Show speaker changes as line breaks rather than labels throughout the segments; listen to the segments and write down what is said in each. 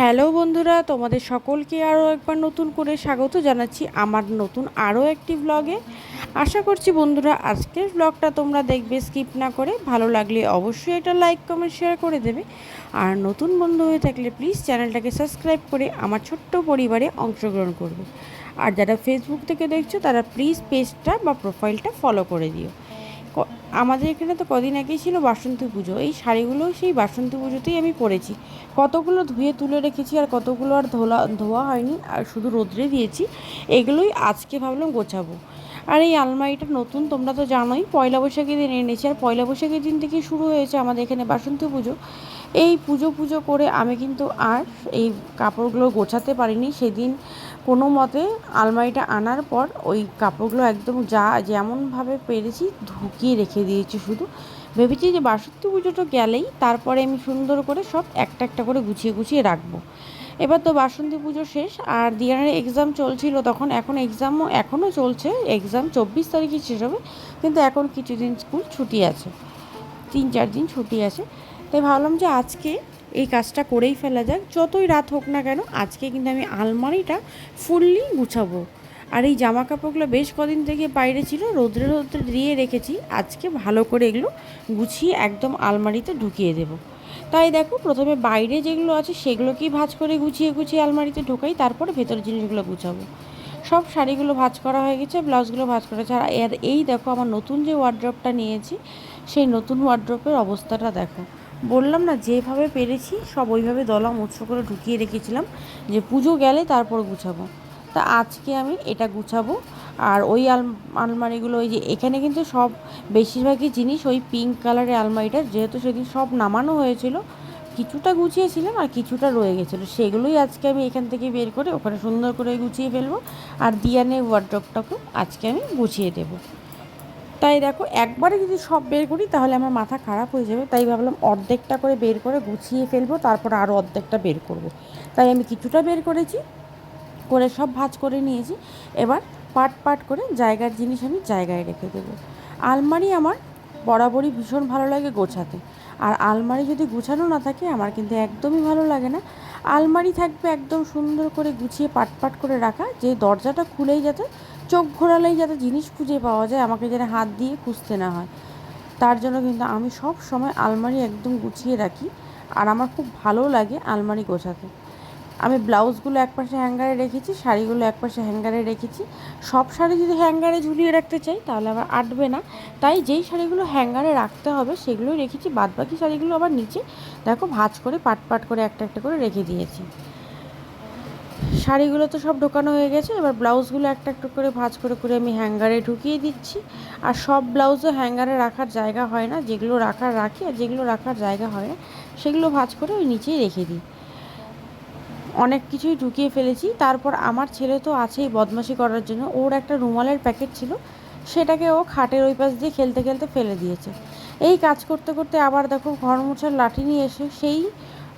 Hello বন্ধুরা, তোমাদের সকলকে আরও একবার নতুন করে স্বাগত জানাচ্ছি আমার নতুন আরও একটি ব্লগে আশা করছি বন্ধুরা, আজকের ব্লগটা তোমরা দেখবে স্কিপ না করে। ভালো লাগলে অবশ্যই এটা লাইক কমেন্ট শেয়ার করে দেবে। আর নতুন বন্ধু হয়ে থাকলে প্লিজ চ্যানেলটাকে সাবস্ক্রাইব করে আমার ছোট্ট পরিবারে অংশগ্রহণ করবে। আর যারা ফেসবুক থেকে দেখছ, তারা প্লিজ পেজটা বা প্রোফাইলটা ফলো করে দিও। আমাদের এখানে তো কদিন আগেই ছিল বাসন্তী পুজো। এই শাড়িগুলো, সেই বাসন্তী পুজোতেই আমি পরেছি। কতগুলো ধুয়ে তুলে রেখেছি আর কতগুলো আর ধোলা, ধোয়া হয়নি, আর শুধু রোদ্রে দিয়েছি। এগুলোই আজকে ভাবলাম গোছাবো। আর এই আলমারিটা নতুন, তোমরা তো জানোই, পয়লা বৈশাখের দিন এনেছি। আর পয়লা বৈশাখের দিন থেকে শুরু হয়েছে আমাদের এখানে বাসন্তী পুজো। এই পুজো পুজো করে আমি কিন্তু আর এই কাপড়গুলো গোছাতে পারিনি। সেদিন কোনো মতে আলমারিটা আনার পর ওই কাপড়গুলো একদম যা যেমনভাবে পেরেছি ঢুকিয়ে রেখে দিয়েছি শুধু। ভেবেছি যে বাসন্তী পুজোটা গেলেই তারপরে আমি সুন্দর করে সব একটা একটা করে গুছিয়ে গুছিয়ে রাখব। এবার তো বাসন্তী পুজো শেষ, আর দিয়ানের এক্সাম চলছিল তখন, এখন এক্সামও এখনও চলছে এক্সাম চব্বিশ তারিখে শেষ হবে, কিন্তু এখন কিছুদিন স্কুল ছুটি আছে, তিন চার দিন ছুটি আছে, তাই ভাবলাম যে আজকে এই কাজটা করেই ফেলা যাক, যতই রাত হোক না কেন, আজকে কিন্তু আমি আলমারিটা ফুললি গুছাবো, আর এই জামা কাপড়গুলো বেশ কদিন থেকে বাইরে ছিল, রোদ্রে রোদ্রে দিয়ে রেখেছি, আজকে ভালো করে এগুলো গুছিয়ে একদম আলমারিতে ঢুকিয়ে দেবো। তাই দেখো, প্রথমে বাইরে যেগুলো আছে সেগুলোকেই ভাঁজ করে গুছিয়ে গুছিয়ে আলমারিতে ঢোকাই, তারপরে ভেতরের জিনিসগুলো গুছাবো। সব শাড়িগুলো ভাজ করা হয়ে গেছে, ব্লাউজগুলো ভাঁজ করা হয়েছে। আর এর এই দেখো, আমার নতুন যে ওয়ার্ড্রপটা নিয়েছি, সেই নতুন ওয়ার্ড্রপের অবস্থাটা দেখো। বললাম না, যেভাবে পেরেছি, সব ওইভাবে দলা মুচড়ো করে ঢুকিয়ে রেখেছিলাম যে পুজো গেলে তারপর গুছাবো। তা আজকে আমি এটা গুছাবো। আর ওই আল, আলমারিগুলো ওই যে, এখানে কিন্তু সব বেশিরভাগই জিনিস ওই পিঙ্ক কালারের আলমারিটা, যেহেতু সেদিন সব নামানো হয়েছিল, কিছুটা গুছিয়েছিলাম আর কিছুটা রয়ে গেছিল। সেগুলোই আজকে আমি এখান থেকে বের করে ওখানে সুন্দর করে গুছিয়ে ফেলব। আর দিয়ানের ওয়ার্ড্রপটাকেও আজকে আমি গুছিয়ে দেবো। তাই দেখো, একবারে যদি সব বের করি, তাহলে আমার মাথা খারাপ হয়ে যাবে। তাই ভাবলাম অর্ধেকটা করে বের করে গুছিয়ে ফেলব, তারপর আরও অর্ধেকটা বের করব। তাই আমি কিছুটা বের করেছি, করে সব ভাঁজ করে নিয়েছি। এবার পাট পাট করে জায়গার জিনিস আমি জায়গায় রেখে দেবো। আলমারি আমার বরাবরই ভীষণ ভালো লাগে গোছাতে। আর আলমারি যদি গুছানো না থাকে, আমার কিন্তু একদমই ভালো লাগে না। আলমারি থাকবে একদম সুন্দর করে গুছিয়ে পাট পাট করে রাখা, যে দরজাটা খুলেই যাতে, চোখ ঘোরালেই যাতে জিনিস খুঁজে পাওয়া যায়, আমাকে যেন হাত দিয়ে খুঁজতে না হয়। তার জন্য কিন্তু আমি সব সময় আলমারি একদম গুছিয়ে রাখি। আর আমার খুব ভালো লাগে আলমারি গোছাতে। আমি ব্লাউজগুলো এক পাশে হ্যাঙ্গারে রেখেছি, শাড়িগুলো এক পাশে হ্যাঙ্গারে রেখেছি। সব শাড়ি যদি হ্যাঙ্গারে ঝুলিয়ে রাখতে চাই, তাহলে আবার আটবে না। তাই যেই শাড়িগুলো হ্যাঙ্গারে রাখতে হবে, সেগুলোই রেখেছি। বাদবাকি শাড়িগুলো আবার নিচে, দেখো, ভাঁজ করে, পাট পাট করে একটা একটা করে রেখে দিয়েছি। শাড়িগুলো তো সব ঢোকানো হয়ে গেছে, এবার ব্লাউজগুলো একটা একটা করে ভাঁজ করে করে আমি হ্যাঙ্গারে ঢুকিয়ে দিচ্ছি। আর সব ব্লাউজও হ্যাঙ্গারে রাখার জায়গা হয় না, যেগুলো রাখার রাখি আর যেগুলো রাখার জায়গা হয় না, সেগুলো ভাঁজ করে ওই নিচেই রেখে দিই। অনেক কিছুই ঢুকিয়ে ফেলেছি। তারপর আমার ছেলে তো আছেই বদমাশি করার জন্য। ওর একটা রুমালের প্যাকেট ছিল, সেটাকে ও খাটের ওই পাশ দিয়ে খেলতে খেলতে ফেলে দিয়েছে। এই কাজ করতে করতে আবার দেখো ঘর মোছার লাঠি নিয়ে এসে সেই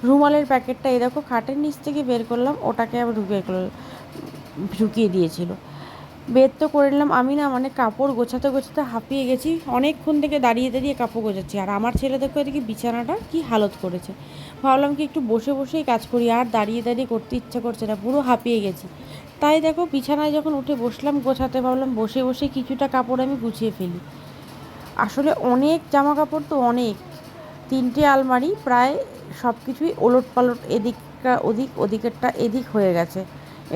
রুমালের প্যাকেটটা এই দেখো খাটের নিচ থেকে বের করলাম, ওটাকে আবার ঢুকিয়ে করলাম ঢুকিয়ে দিয়েছিল। বের তো করে নিলাম। আমি না মানে কাপড় গোছাতে গোছাতে হাঁপিয়ে গেছি। অনেকক্ষণ থেকে দাঁড়িয়ে দাঁড়িয়ে কাপড় গোছাচ্ছি। আর আমার ছেলে দেখো এদিকে বিছানাটা কি হালত করেছে। ভাবলাম কি একটু বসে বসেই কাজ করি। আর দাঁড়িয়ে দাঁড়িয়ে করতে ইচ্ছা করছে না, পুরো হাঁপিয়ে গেছি। তাই দেখো বিছানায় যখন উঠে বসলাম গোছাতে, ভাবলাম বসে বসে কিছুটা কাপড় আমি গুছিয়ে ফেলি। আসলে অনেক জামা কাপড় তো অনেক। তিনটে আলমারি, প্রায় সব কিছুই ওলট পালট এদিকটা ওদিক, ওদিকেরটা এদিক হয়ে গেছে।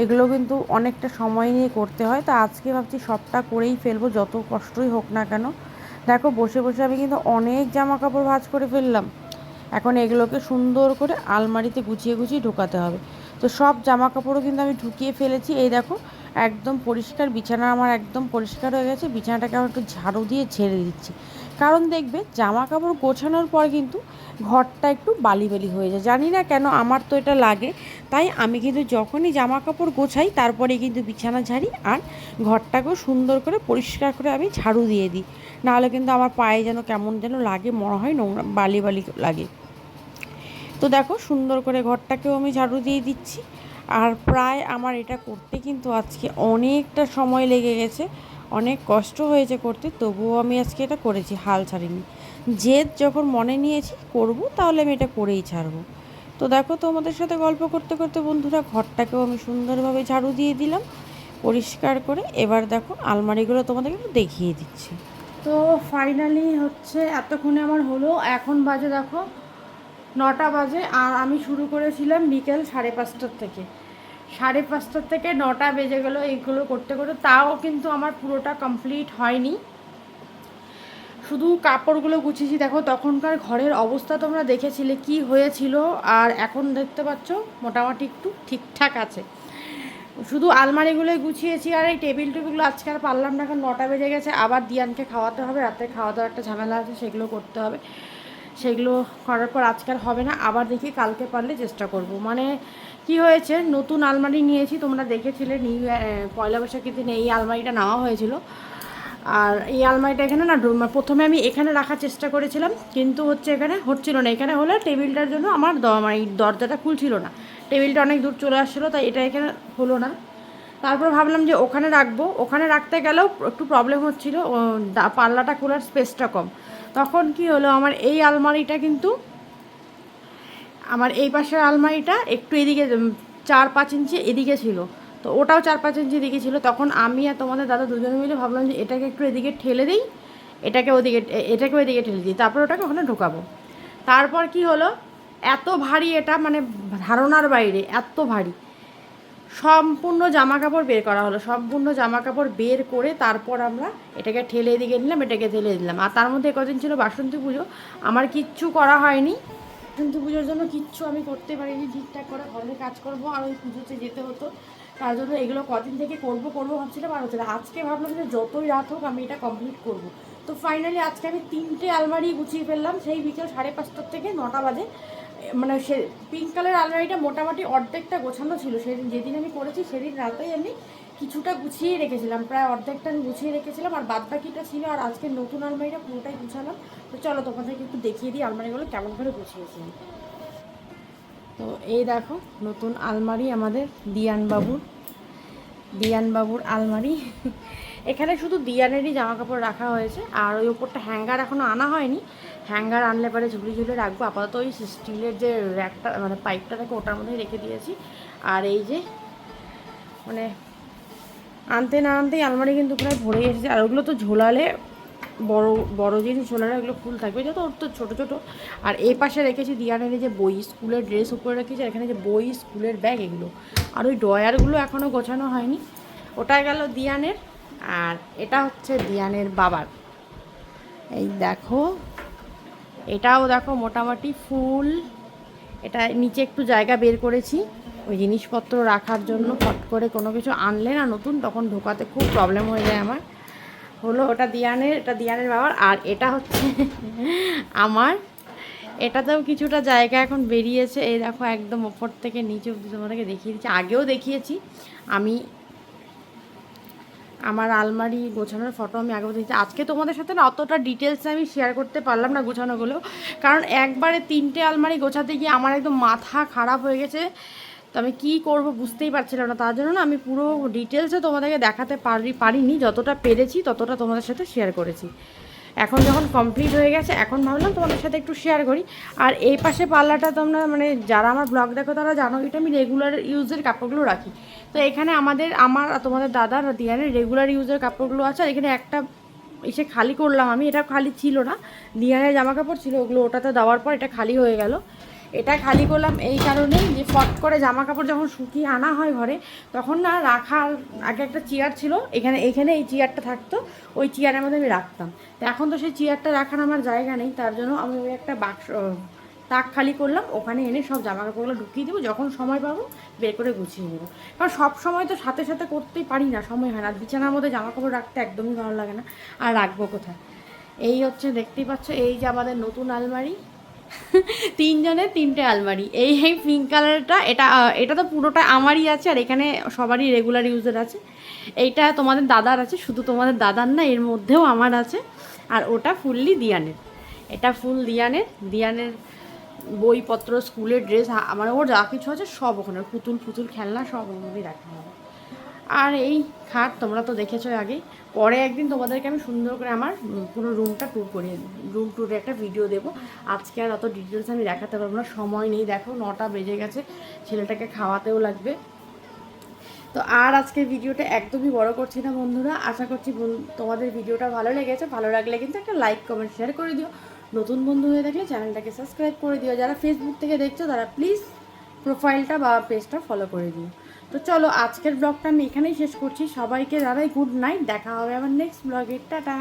এগুলো কিন্তু অনেকটা সময় নিয়ে করতে হয়। তা আজকে ভাবছি সবটা করেই ফেলব, যত কষ্টই হোক না কেন। দেখো, বসে বসে আমি কিন্তু অনেক জামা কাপড় ভাঁজ করে ফেললাম। এখন এগুলোকে সুন্দর করে আলমারিতে গুছিয়ে গুছিয়ে ঢোকাতে হবে। তো সব জামা কাপড়ও কিন্তু আমি ঢুকিয়ে ফেলেছি। এই দেখো, একদম পরিষ্কার বিছানা আমার একদম পরিষ্কার হয়ে গেছে। বিছানাটাকে আমি একটু ঝাড়ু দিয়ে ছেড়ে দিচ্ছি। কারণ দেখবে জামা কাপড় গোছানোর পর কিন্তু ঘরটা একটু বালি বালি হয়ে যায়। জানি না কেন আমার তো এটা লাগে। তাই আমি কিন্তু যখনই জামা কাপড় গোছাই তারপরে কিন্তু বিছানা ঝাড়ি আর ঘরটাকেও সুন্দর করে পরিষ্কার করে আমি ঝাড়ু দিয়ে দিই। নাহলে কিন্তু আমার পায়ে যেন কেমন যেন লাগে মনে হয়, নোংরা বালি বালি লাগে। তো দেখো সুন্দর করে ঘরটাকেও আমি ঝাড়ু দিয়ে দিচ্ছি। আর প্রায় আমার এটা করতে কিন্তু আজকে অনেকটা সময় লেগে গেছে। অনেক কষ্ট হয়েছে করতে, তবুও আমি আজকে এটা করেছি, হাল ছাড়িনি। জেদ যখন মনে নিয়েছি, করব, তাহলে আমি এটা করেই ছাড়বো। তো দেখো, তোমাদের সাথে গল্প করতে করতে বন্ধুরা, ঘরটাকেও আমি সুন্দরভাবে ঝাড়ু দিয়ে দিলাম, পরিষ্কার করে এবার দেখো, আলমারিগুলো তোমাদেরকে একটু দেখিয়ে দিচ্ছি। তো ফাইনালি হচ্ছে, এতক্ষণে আমার হলো, এখন বাজে দেখো, নটা বাজে, আর আমি শুরু করেছিলাম বিকেল সাড়ে পাঁচটার থেকে। সাড়ে পাঁচটার থেকে নটা বেজে গেলো এইগুলো করতে করতে। তাও কিন্তু আমার পুরোটা কমপ্লিট হয়নি। শুধু কাপড়গুলো গুছিয়েছি। দেখো, তখনকার ঘরের অবস্থা তোমরা দেখেছিলে, কি হয়েছিল। আর এখন দেখতে পাচ্ছ, মোটামুটি একটু ঠিকঠাক আছে। শুধু আলমারিগুলোই গুছিয়েছি আর এই টেবিল টেবিলগুলো আজকে আর পারলাম না এখন নটা বেজে গেছে। আবার দিয়ানকে খাওয়াতে হবে। রাতে খাওয়া দাওয়ার একটা ঝামেলা আছে, সেগুলো করতে হবে। সেগুলো করার পর আজকাল হবে না। আবার দেখি কালকে পারলে চেষ্টা করব। মানে কি হয়েছে? নতুন আলমারি নিয়েছি, তোমরা দেখেছিলে, নিউ পয়লা বৈশাখের দিনে এই আলমারিটা নেওয়া হয়েছিল। আর এই আলমারিটা এখানে না প্রথমে আমি এখানে রাখার চেষ্টা করেছিলাম, কিন্তু হচ্ছে এখানে, হচ্ছিল না। এখানে হলে টেবিলটার জন্য আমার মানে দরজাটা খুলছিল না। টেবিলটা অনেক দূর চলে আসছিল, তাই এটা এখানে হলো না। তারপর ভাবলাম যে ওখানে রাখব। ওখানে রাখতে গেলেও একটু প্রবলেম হচ্ছিল পাল্লাটা খোলার স্পেসটা কম। তখন কি হলো, আমার এই আলমারিটা কিন্তু আমার এই পাশের আলমারিটা একটু এদিকে চার পাঁচ ইঞ্চি এদিকে ছিল। তো ওটাও চার পাঁচ ইঞ্চি এদিকে ছিল। তখন আমি আর তোমাদের দাদা দুজনে মিলে ভাবলাম যে এটাকে একটু এদিকে ঠেলে দিই, এটাকে ওদিকে এটাকে ওদিকে ঠেলে দিই। তারপর ওটাকে ওখানে ঢোকাবো। তারপর কি হলো? এত ভারী এটা মানে ধারণার বাইরে, এত ভারী। সম্পূর্ণ জামা কাপড় বের করা হলো। সম্পূর্ণ জামা কাপড় বের করে তারপর আমরা এটাকে ঠেলে দিকে নিলাম, এটাকে ঠেলে দিলাম। আর তার মধ্যে কদিন ছিল বাসন্তী পুজো। আমার কিচ্ছু করা হয়নি। বাসন্তী পুজোর জন্য কিচ্ছু আমি করতে পারিনি, ঠিকঠাক করে ঘরের কাজ করব, আর ওই পুজোতে যেতে হতো। তার জন্য এগুলো কদিন থেকে করব, করব, ভাবছিলাম আর হচ্ছে। আজকে ভাবলাম যে যতই রাত হোক আমি এটা কমপ্লিট করব। তো ফাইনালি আজকে আমি তিনটে আলমারি গুছিয়ে ফেললাম, সেই বিকেল সাড়ে পাঁচটার থেকে নটা বাজে। মানে সে পিঙ্ক কালার আলমারিটা মোটামুটি অর্ধেকটা গোছানো ছিল। সেদিন, যেদিন আমি করেছি, সেদিন রাতেই আমি কিছুটা গুছিয়ে রেখেছিলাম, প্রায় অর্ধেকটা আমি গুছিয়ে রেখেছিলাম আর বাদ বাকিটা ছিল আর আজকে নতুন আলমারিটা পুরোটাই গুছালাম। তো চলো তোমাদেরকে একটু দেখিয়ে দিই আলমারিগুলো কেমন করে গুছিয়েছি। তো এই দেখো, নতুন আলমারি আমাদের দিয়ান বাবুর দিয়ান বাবুর আলমারি। এখানে শুধু দিয়ানেরই জামা কাপড় রাখা হয়েছে আর ওই ওপরটা হ্যাঙ্গার এখনও আনা হয়নি। হ্যাঙ্গার আনলে পরে ঝুলি ঝুলে রাখব। আপাতত ওই স্টিলের যে র্যাকটা মানে পাইপটা থাকে ওটার মধ্যেই রেখে দিয়েছি। আর এই যে মানে আনতে না আনতেই আলমারি কিন্তু প্রায় ভরে এসেছে। আর ওগুলো তো ঝোলালে বড় বড় জিনিস ঝোলালে ওগুলো ফুল থাকবে। যত ওর তো ছোটো ছোটো। আর এই পাশে রেখেছি দিয়ানের যে বই, স্কুলের ড্রেস উপরে রেখেছি, আর এখানে যে বই, স্কুলের ব্যাগ এগুলো। আর ওই ড্রয়ারগুলো এখনও গোছানো হয়নি। ওটা গেল দিয়ানের, আর এটা হচ্ছে দিয়ানের বাবার। এই দেখো, এটাও দেখো মোটামুটি ফুল। এটা নিচে একটু জায়গা বের করেছি। ওই জিনিসপত্র রাখার জন্য ফট করে কোনো কিছু আনলে না নতুন, তখন ঢোকাতে খুব প্রবলেম হয়ে যায় আমার। হলো ওটা দিয়ানের, এটা দিয়ানের বাবার, আর এটা হচ্ছে আমার। এটাতেও কিছুটা জায়গা এখন বেরিয়েছে। এই দেখো একদম ওপর থেকে নিচে অব্দি তোমাদেরকে দেখিয়ে দিচ্ছি। আগেও দেখিয়েছি। আমি আমার আলমারি গোছানোর ফটো আমি আগেও দিয়েছি আজকে তোমাদের সাথে না অতটা ডিটেলসে আমি শেয়ার করতে পারলাম না গোছানোগুলো। কারণ একবারে তিনটে আলমারি গোছাতে গিয়ে আমার একদম মাথা খারাপ হয়ে গেছে। তো আমি কী করব বুঝতেই পারছিলাম না। তার জন্য না আমি পুরো ডিটেলসে তোমাদেরকে দেখাতে পারি, পারিনি। যতটা পেরেছি, ততটা তোমাদের সাথে শেয়ার করেছি। এখন যখন কমপ্লিট হয়ে গেছে, এখন ভাবলাম তোমাদের সাথে একটু শেয়ার করি। আর এই পাশে পাল্লাটা তোমরা মানে যারা আমার ব্লগ দেখো, তারা জানো এটা আমি রেগুলার ইউজের কাপড়গুলো রাখি। তো এখানে আমাদের, আমার তোমাদের দাদার দিয়ানের রেগুলার ইউজের কাপড়গুলো আছে। আর এখানে একটা এসে খালি করলাম আমি। এটা খালি ছিল না। দিয়ানের জামা কাপড় ছিল ওগুলো, ওটাতে দেওয়ার পর এটা খালি হয়ে গেল। এটা খালি করলাম এই কারণেই যে ফট করে জামা কাপড় যখন শুকিয়ে আনা হয় ঘরে, তখন না রাখার আগে একটা চেয়ার ছিল, এখানে এখানে এই চেয়ারটা থাকতো, ওই চেয়ারের মধ্যে আমি রাখতাম। তো এখন তো সেই চেয়ারটা রাখার আমার জায়গা নেই, তার জন্য আমি ওই একটা বাক্স তাক খালি করলাম, ওখানে এনে সব জামা কাপড়গুলো ঢুকিয়ে দেবো, যখন সময় পাবো বের করে গুছিয়ে নেব। কারণ সব সময় তো সাথে সাথে করতেই পারি না, সময় হয় না বিছানার মধ্যে জামা কাপড় রাখতে একদমই ভালো লাগে না, আর রাখব কোথায়? এই হচ্ছে, দেখতেই পাচ্ছ, এই যে আমাদের নতুন আলমারি তিনজনের তিনটে আলমারি। এই এই পিঙ্ক কালারটা এটা এটা তো পুরোটা আমারই আছে আর এখানে সবারই রেগুলার ইউজের আছে। এইটা তোমাদের দাদার আছে, শুধু তোমাদের দাদার না, এর মধ্যেও আমার আছে। আর ওটা ফুললি দিয়ানের। এটা ফুল দিয়ানের দিয়ানের বইপত্র, স্কুলের ড্রেস আমার ওর যা কিছু আছে সব ওখানে পুতুল পুতুল খেলনা সব ওর মধ্যেই রাখা হবে। আর এই খাট তোমরা তো দেখেছ আগে। পরে একদিন তোমাদেরকে আমি সুন্দর করে আমার পুরো রুমটা ট্যুর করিয়ে রুম ট্যুরে একটা ভিডিও দেবো। আজকে আর অত ডিটেলস আমি দেখাতে পারব না। সময় নেই। দেখো, নটা বেজে গেছে। ছেলেটাকে খাওয়াতেও লাগবে। তো আর আজকের ভিডিওটা একদমই বড় করছি না বন্ধুরা। আশা করছি তোমাদের ভিডিওটা ভালো লেগেছে। ভালো লাগলে কিন্তু একটা লাইক কমেন্ট শেয়ার করে দিও। নতুন বন্ধু হয়ে থাকলে চ্যানেলটাকে সাবস্ক্রাইব করে দিও। যারা ফেসবুক থেকে দেখছ, তারা প্লিজ প্রোফাইলটা বা পেজটা ফলো করে দিও। তো চলো আজকের ব্লগটা আমি এখানেই শেষ করছি। সবাইকে দাদাই গুড নাইট দেখা হবে আবার নেক্সট ব্লগে টাটা।